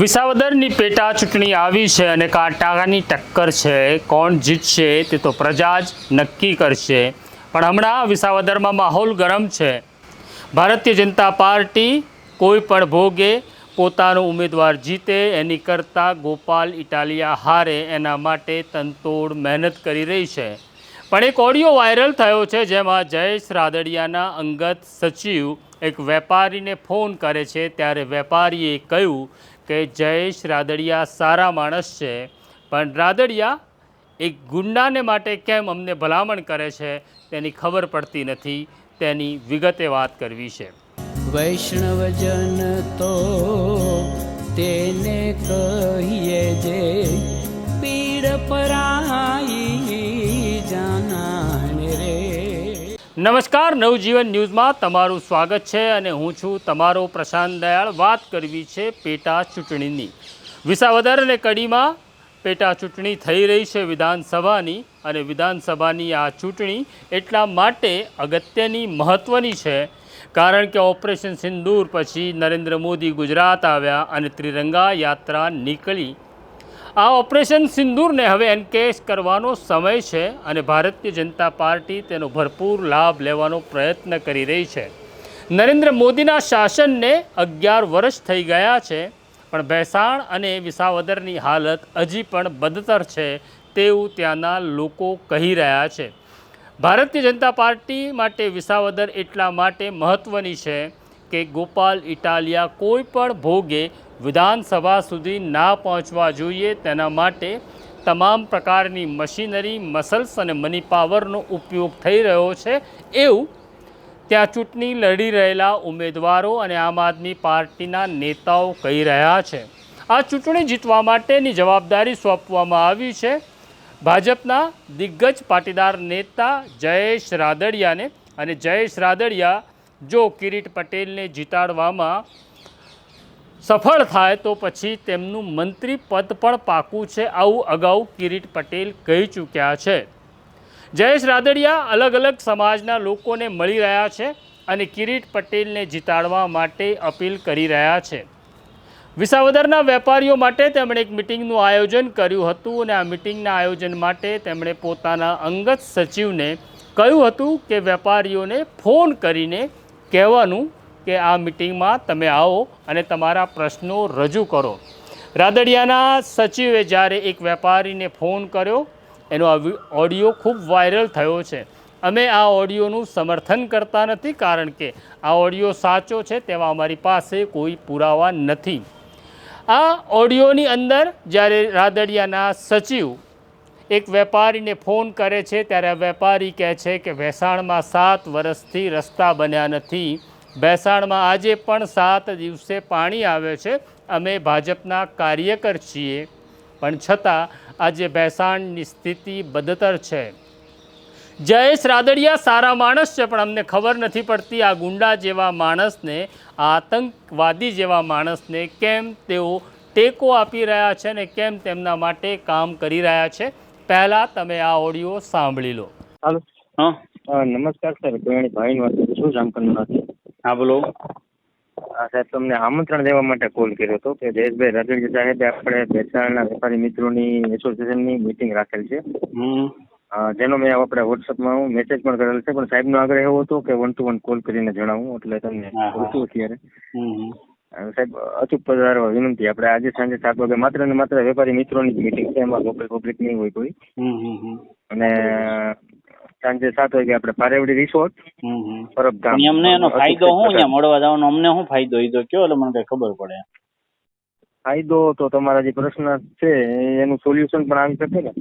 વિસાવદરની પેટા ચૂંટણી આવી છે અને કાંટાની ટક્કર છે. કોણ જીતશે તે તો પ્રજા જ નક્કી કરશે. પણ હમણાં વિસાવદરમાં માહોલ ગરમ છે. ભારતીય જનતા પાર્ટી કોઈ પણ ભોગે પોતાનો ઉમેદવાર જીતે, એની કરતાં ગોપાલ ઇટાલિયા હારે એના માટે તનતોડ મહેનત કરી રહી છે. પણ એક ઓડિયો વાયરલ થયો છે જેમાં જયેશ રાદડિયાના અંગત સચિવ એક વેપારીને ફોન કરે છે. ત્યારે વેપારીએ કહ્યું કે જયેશ રાદડિયા, સારા માણસ છે. પણ રાદડિયા એક ગુંડાને માટે કેમ અમને ભલામણ કરે છે તેની ખબર પડતી નથી. તેની વિગતે વાત કરવી છે. વૈષ્ણવજન તો તેને કહીએ જે પીડ પરાઈ નમસ્કાર, નવજીવન ન્યૂઝમાં તમારું સ્વાગત છે અને હું છું તમારો પ્રશાંત દયાળ. વાત કરવી છે પેટા ચૂંટણીની. વિસાવદર અને કડીમાં પેટા ચૂંટણી થઈ રહી છે વિધાનસભાની અને વિધાનસભાની આ ચૂંટણી એટલા માટે અગત્યની મહત્ત્વની છે કારણ કે ઓપરેશન સિંદૂર પછી નરેન્દ્ર મોદી ગુજરાત આવ્યા અને ત્રિરંગા યાત્રા નીકળી. આ ઓપરેશન સિંદૂરને હવે એન્કેશ કરવાનો સમય છે અને ભારતીય જનતા પાર્ટી તેનો ભરપૂર લાભ લેવાનો પ્રયત્ન કરી રહી છે. નરેન્દ્ર મોદીના શાસનને અગિયાર વર્ષ થઈ ગયા છે, પણ ભેસાણ અને વિસાવદરની હાલત હજી પણ બદતર છે તેવું ત્યાંના લોકો કહી રહ્યા છે. ભારતીય જનતા પાર્ટી માટે વિસાવદર એટલા માટે મહત્ત્વની છે કે ગોપાલ ઇટાલિયા કોઈ પણ ભોગે વિધાનસભા સુધી ના પહોંચવા જોઈએ તેના માટે તમામ પ્રકારની મશીનરી, મસલ્સ અને મની પાવરનો ઉપયોગ થઈ રહ્યો છે. એવું ત્યાં ચૂંટણી લડી રહેલા ઉમેદવારો અને આમ આદમી પાર્ટીના નેતાઓ કહી રહ્યા છે. આ ચૂંટણી જીતવા માટેની જવાબદારી સોંપવામાં આવી છે. ભાજપના દિગ્ગજ પાટીદાર નેતા જયેશ રાદડિયાને અને જયેશ રાદડિયા જો કિરીટ પટેલને જીતાડવામાં સફળ થાય તો પછી તેમનું મંત્રી પદ પણ પાકું છે આવું અગાઉ કિરીટ પટેલ કહી ચૂક્યા છે. જયેશ રાદડિયા અલગ અલગ સમાજના લોકોને મળી રહ્યા છે અને કિરીટ પટેલને જીતાડવા માટે અપીલ કરી રહ્યા છે. વિસાવદરના વેપારીઓ માટે તેમણે એક મિટિંગનું આયોજન કર્યું હતું અને આ મિટિંગના આયોજન માટે તેમણે પોતાના અંગત સચિવને કહ્યું હતું કે વેપારીઓને ફોન કરીને કહેવાનું કે આ મિટિંગમાં તમે આવો અને તમારા પ્રશ્નો રજૂ કરો. રાદડિયાના સચિવે જ્યારે એક વેપારીને ફોન કર્યો, એનો ઓડિયો ખૂબ વાયરલ થયો છે. અમે આ ઓડિયોનું સમર્થન કરતા નથી કારણ કે આ ઓડિયો સાચો છે તેવા અમારી પાસે કોઈ પુરાવા નથી. આ ઓડિયોની અંદર જ્યારે રાદડિયાના સચિવ એક વેપારીને ફોન કરે છે, ત્યારે આ વેપારી કહે છે કે, વેસાણમાં સાત વર્ષથી રસ્તા બન્યા નથી. ભેસાણમાં આજે પણ સાત દિવસે પાણી આવે છે. અમે ભાજપના કાર્યકર છીએ. પણ છતાં આજે ભેસાણની સ્થિતિ બદતર છે. જયેશ રાદડિયા સારા માણસ છે પણ અમને ખબર નથી પડતી આ ગુંડા જેવા માણસને આતંકવાદી જેવા માણસને કેમ તેઓ ટેકો આપી રહ્યા છે ને કેમ તેમના માટે કામ કરી રહ્યા છે. પહેલાં તમે આ ઓડિયો સાંભળી લો. હાલો. હા. નમસ્કાર સર ભાઈ વાત કરું છું જામકંડમાંથી હા બોલો. હા સાહેબ તમને આમંત્રણ દેવા માટે કોલ કર્યો હતો કે જયેશભાઈ રાદડિયા સાહેબે આપણે ભેસાણના વેપારી મિત્રોની એસોસિએશનની મિટિંગ રાખેલ છે. જેનો મેં આપણે વોટ્સઅપમાં હું મેસેજ પણ કરેલ છે પણ સાહેબનો આગ્રહ એવો હતો કે વન ટુ વન કોલ કરીને જણાવું એટલે તમને. પૂછું અત્યારે. સાહેબ અચૂક પધારવા વિનંતી. આપણે આજે સાંજે સાત વાગે માત્ર ને માત્ર વેપારી મિત્રોની જ મિટિંગ છે એમાં લોકલ પબ્લિક નહીં હોય કોઈ. અને સાંજે સાત વાગે આપણે પારેવડી રિસોર્ટ પરબધામ અમને એનો ફાયદો શું અહીંયા મળવા જવાનો? અમને શું ફાયદો? એ તો કયો એટલે મને કઈ ખબર પડે. ફાયદો તો તમારા જે પ્રશ્ન છે એનું સોલ્યુશન પણ આવી શકે ને.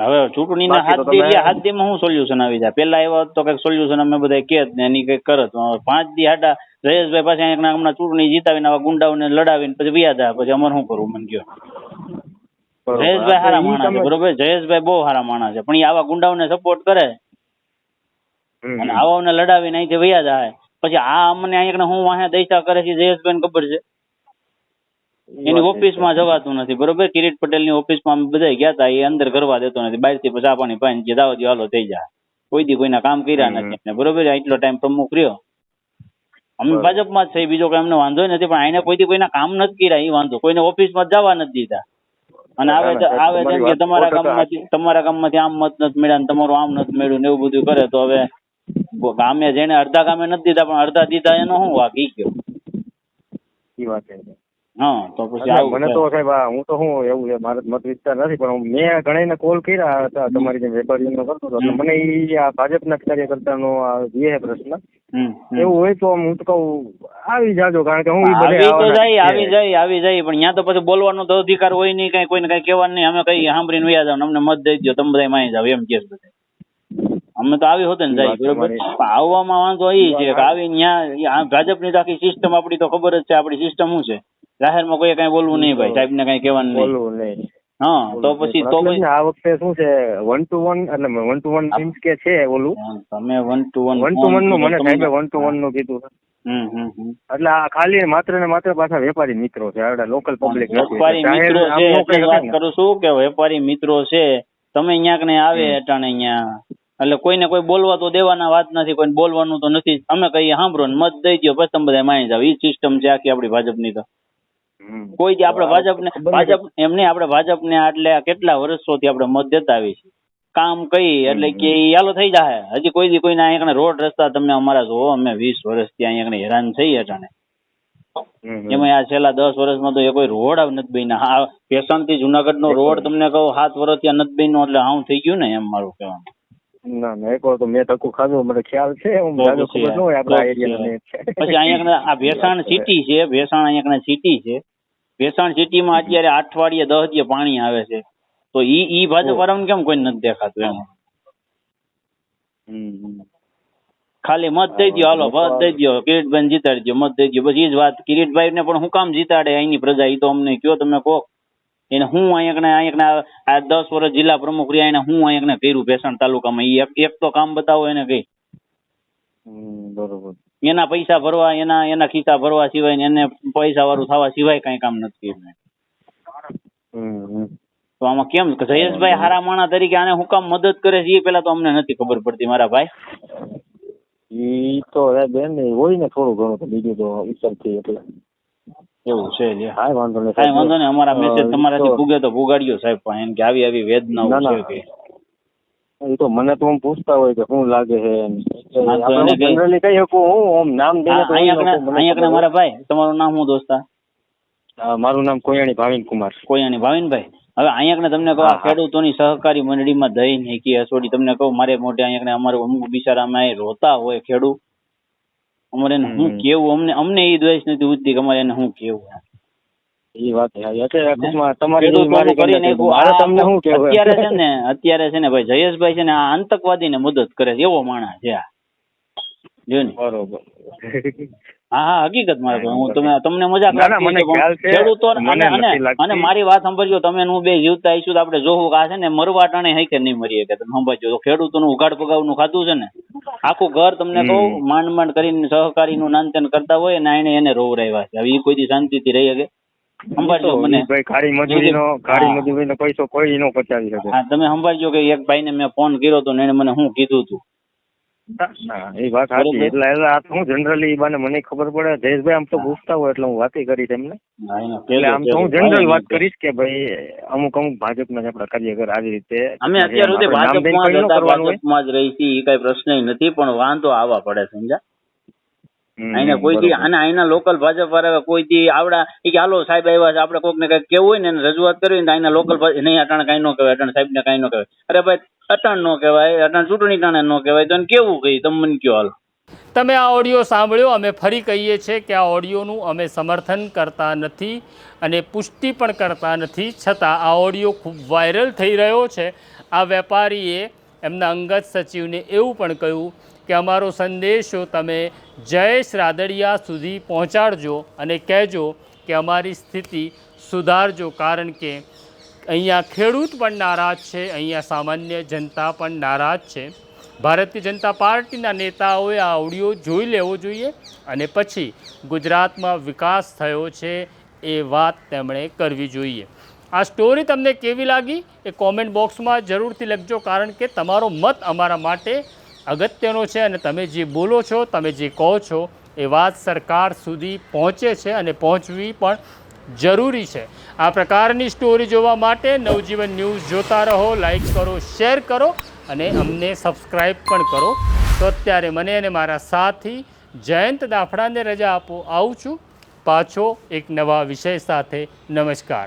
હવે ચૂંટણીના હાથ દી ગયા હાથ દીમાં શું સોલ્યુશન આવી જાય? પેલા એવા તો કંઈક સોલ્યુશન અમે બધા કેત ને એની કંઈક કરત. પાંચ દી હાડા જયેશભાઈ પાસે હમણાં ચૂંટણી જીતાવીને આવા ગુંડાઓને લડાવીને પછી વ્યા જાય. પછી અમારે શું કરવું મને કયો? જયેશભાઈ સારા માણસ છે બરોબર? જયેશભાઈ બહુ સારા માણસ છે. પણ એ આવા ગુંડાઓને સપોર્ટ કરે. અને આવાઓને લડાવીને અહીંથી વયા જાય. પછી આ અમને અહીંયા હું વાહે દૈસા કરે છે જયેશભાઈને ખબર છે? એની ઓફિસમાં જવાતું નથી બરોબર? કિરીટ પટેલની ઓફિસમાં અમે બધા ગયા હતા એ અંદર કરવા દેતો નથી. બહારથી ચા પાણી પાઈને જે દાવા હાલો થઈ જાય. કોઈ દી કોઈના કામ કર્યા નથી ને બરોબર? એટલો ટાઈમ પ્રમુખ રહ્યો. અમે ભાજપમાં જ છે બીજો કોઈ અમને વાંધો નથી પણ આને કોઈથી કોઈના કામ નથી કર્યા એ વાંધો. કોઈને ઓફિસમાં જવા નથી દીધા. અને આવે આવે કે તમારા. ગામમાંથી તમારા ગામમાંથી આમ મત નથી મળ્યા તમારું આમ નથી મળ્યું ને એવું બધું કરે તો હવે ગામે જેને અડધા ગામે નથી દીધા પણ અડધા દીધા એનો શું વાક? ઈ કયો? ઈ વાત છે. હા તો પછી મને તો સાહેબ હું તો હું એવું છે મારે મત વિસ્તાર નથી પણ મેં મેં ઘણાને કોલ કર્યા હતા તમારી જેમ વેપારીઓનો કરતો હતો મને ઈ આ ભાજપના જ કાર્યકર્તાનો આ જે પ્રશ્ન. એવું હોય તો હું તો કહું આવી જાજો કારણ કે હું આવી તો જાય આવી જાય આવી જાય પણ ત્યાં તો પછી બોલવાનો તો અધિકાર હોય નહીં કઈ કોઈને કઈ કહેવાનું નહીં અમે કઈ સાંભળીને વયા જાવ અમને મત દઈ દો તમે બધા માય જાવ એમ કે બધા. અમે તો આવી હોતે ને જાય બરોબર આવવામાં વાંધો એ છે કે આવી ત્યાં ભાજપની આખી સિસ્ટમ આપડી તો ખબર જ છે આપડી સિસ્ટમ શું છે? જાહેરમાં કોઈ કઈ બોલવું નહીં ભાઈ સાહેબ ને કઈ કહેવાનું નહીં. બોલવું નહીં. હા તો પછી તો આ વખતે શું છે વન ટુ વન એટલે વન ટુ વન ટીમ કે છે ઓલું તમે one two one one two વનનું મને સાહેબે વન ટુ વનનું કીધું. એટલે આ ખાલી માત્ર ને માત્ર પાછા વેપારી મિત્રો છે આપડા લોકલ પબ્લિક વેપારી મિત્રો છે નો વાત કરું છું કે વેપારી મિત્રો છે તમે અહીંયા કને આવે અટાણે અહીંયા એટલે કોઈને કોઈ બોલવા તો દેવાના વાત નથી કોઈને બોલવાનું તો નથી. અમે કહીએ સાંભળો ને મત દઈ દો પછી તમે બધા માની જાવ એ સિસ્ટમ છે આખી આપડી ભાજપની તો. કોઈ જે આપણે ભાજપને. ભાજપ એમને આપણે ભાજપને આટલે કેટલા વર્ષોથી આપણે મત દેતા આવી છે કામ કઈ એટલે કે યાલો થઈ જાય હજી કોઈ દી કોઈને અહીંયા રોડ રસ્તા તમે અમારા જોવો અમે વીસ વર્ષથી અહીંયા હેરાન થઈ અટાણે. એમાં આ છેલ્લા દસ વર્ષમાં તો એ કોઈ રોડ આવ નથી બન્યા. હા પેશનથી જુનાગઢ નો રોડ તમને કહું સાત વર્ષ ત્યાં નથી બન્યો એટલે હાવ થઈ ગયું ને એમ મારું કહેવાનું. ના ના એક વાર તો મેં ધક્કો ખાધો મને ખ્યાલ છે હું જાજો ખબર ન હોય આપણા એરિયાને પછી અહીંયા આ ભેસાણ સિટી છે ભેસાણ અહીંયા કને સિટી છે. ભેસાણ સિટીમાં અત્યારે અઠવાડિયે દસ દિવસ પાણી આવે છે. તો ઈ ઈ ભાજપ વાળાને કેમ કોઈ નથી દેખાતું એમ. ખાલી મત દઈ દો હાલો મત દઈ દો કિરીટભાઈ જીતાડી દો મત દઈ દો બસ એ જ વાત કિરીટભાઈ ને પણ હું કામ જીતાડે અહીંની પ્રજા ઈ તો અમને કયો તમે કહો. એને હું અહીંયા અહીંયા આ- દસ વર્ષ જિલ્લા પ્રમુખ રહ્યા એને હું અહીંયા કર્યું ભેસાણ તાલુકામાં. ઈ એક એક તો કામ બતાવો એને કઈ. બરોબર. એના પૈસા ભરવા એના એના ખિસ્સા ભરવા સિવાય એને પૈસા વાળું થવા સિવાય કઈ કામ નથી. તો આમાં કેમ? જયેશભાઈ હારા માણા તરીકે આને હું કામ મદદ કરે છે એ પેલા તો અમને નથી ખબર પડતી મારા ભાઈ. ઈ તો બેન હોય ને થોડું ઘણું બીજું તો વિચારથી એટલે એવું છે લે કાંઈ વાંધો નહીં. કાંઈ વાંધો નહીં. અમારા મેસેજ તમારાથી પૂગે તો પુગાડ્યો સાહેબ પણ એમ કે આવી આવી વેદના. છે કે એ તો મને તો હું પૂછતા હોય કે શું લાગે છે. એટલે generally કહી શકું હું આમ નામ દઈને અહીંયા મારા ભાઈ. તમારું નામ શું દોસ્તા? હોય. મારું નામ કોયાણી ભાવિન કુમાર કોયાણી ભાવિનભાઈ. હવે અહીંયા તમને કહું. ખેડૂતોની સહકારી મંડળીમાં દહીં નહીં કે હસોડી તમને કહું મારે મોઢે અહીંયા અમારે અમુક બિચારામાં એ રોતા હોય ખેડૂત. અમારે એને શું કેવું? અમને અમને એ દ્વેષ નથી ઉઠતી કે અમારે એને શું કેવું એ વાત? અત્યારે છે. ને અત્યારે છે ને ભાઈ જયેશભાઈ છે ને આ આતંકવાદી ને મદદ કરે છે. એવો માણસ છે આ. જો ને. બરોબર. હા હા હકીકત મારે હું તમે તમને મજાક ના, ના. ખેડૂતો અને મારી વાત સાંભળજો તમે ને હું બે જીવતા આવીશું તો આપણે જોવું કે આ છે ને મરવા ટાણે હઈ કે નહીં મરીએ કે તમે સંભાળજો. ખેડૂતો ખેડૂતોનું ઉઘાડ પગાવનું ખાધું છે ને. આખું ઘર તમને કહું માંડ માંડ કરીને સહકારીનું નાનતેન કરતા હોય ને એને એને રોવરાવ્યા છે. હવે ઈ કોઈ દી શાંતિથી રહી શકે? સંભાળજો મને. ખારી મજૂરીનો હા. ખાડી મજૂરીનો પૈસો કોઈ નો પચાવી શકે. હા તમે સંભાળજો કે એક ભાઈને મેં ફોન કર્યો તો ને એને મને શું કીધું હતું હા એ વાત સાચી. એટલે આ તો હું જનરલી બાને મને ખબર પડે જયેશભાઈ આમ તો પૂછતા હોય એટલે હું વાતે કરી તેમને એટલે આમ તો હું. જનરલ વાત કરીશ કે ભાઈ અમુક અમુક ભાજપના ના આપણા કાર્યકર આવી રીતે અમે અત્યાર સુધી ભાજપમાં જ રહી છીએ એ કઈ પ્રશ્ન નથી પણ વાંધો આવવા પડે સમજા આને કોઈ દી અને અહીંના આના લોકલ ભાજપ વાળા કોઈ દી આવડા એ કે હાલો સાહેબ આવ્યા છે. આપણે કોક ને કંઈક કેવું હોય ને એને રજૂઆત કરવી ને અહીંના આના લોકલ નહીં અટાણે કઈ ન કહેવાય અટાણે સાહેબ ને કઈ ન કહેવાય. અરે ભાઈ અટાણ નો કહેવાય અટાણ ચૂંટણી ટાણે ન કહેવાય તો કેવું કહી તમે મને કયો હાલ. તમે આ ઓડિયો સાંભળ્યો અમે ફરી કહીએ છીએ કે આ ઓડિયોનું અમે સમર્થન કરતા નથી અને પુષ્ટિ પણ કરતા નથી. છતાં આ ઓડિયો ખૂબ વાયરલ થઈ રહ્યો છે. આ વેપારીએ એમના અંગત સચિવને એવું પણ કહ્યું કે અમારો સંદેશો તમે જયેશ રાદડિયા સુધી પહોંચાડજો અને કહેજો કે અમારી સ્થિતિ સુધારજો કારણ કે અહીંયા ખેડૂત પણ નારાજ છે, અહીંયા સામાન્ય જનતા પણ નારાજ છે. ભારતીય જનતા પાર્ટીના નેતાઓએ આ ઓડિયો જોઈ લેવો જોઈએ અને પછી ગુજરાતમાં વિકાસ થયો છે એ વાત તેમણે કરવી જોઈએ. આ સ્ટોરી તમને કેવી લાગી એ કોમેન્ટ બોક્સમાં જરૂરથી લખજો, કારણ કે તમારો મત અમારા માટે અગત્યનો છે અને તમે જે બોલો છો, તમે જે કહો છો, એ વાત સરકાર સુધી પહોંચે છે અને પહોંચવી પણ જરૂરી છે. આ પ્રકારની સ્ટોરી જોવા માટે નવજીવન ન્યૂઝ જોતા રહો લાઈક કરો શેર કરો અને અમને સબસ્ક્રાઈબ પણ કરો. તો અત્યારે મને અને મારા સાથી જયંત દાફડાને રજા આપો, આવું છું. પાછો એક નવા વિષય સાથે. નમસ્કાર.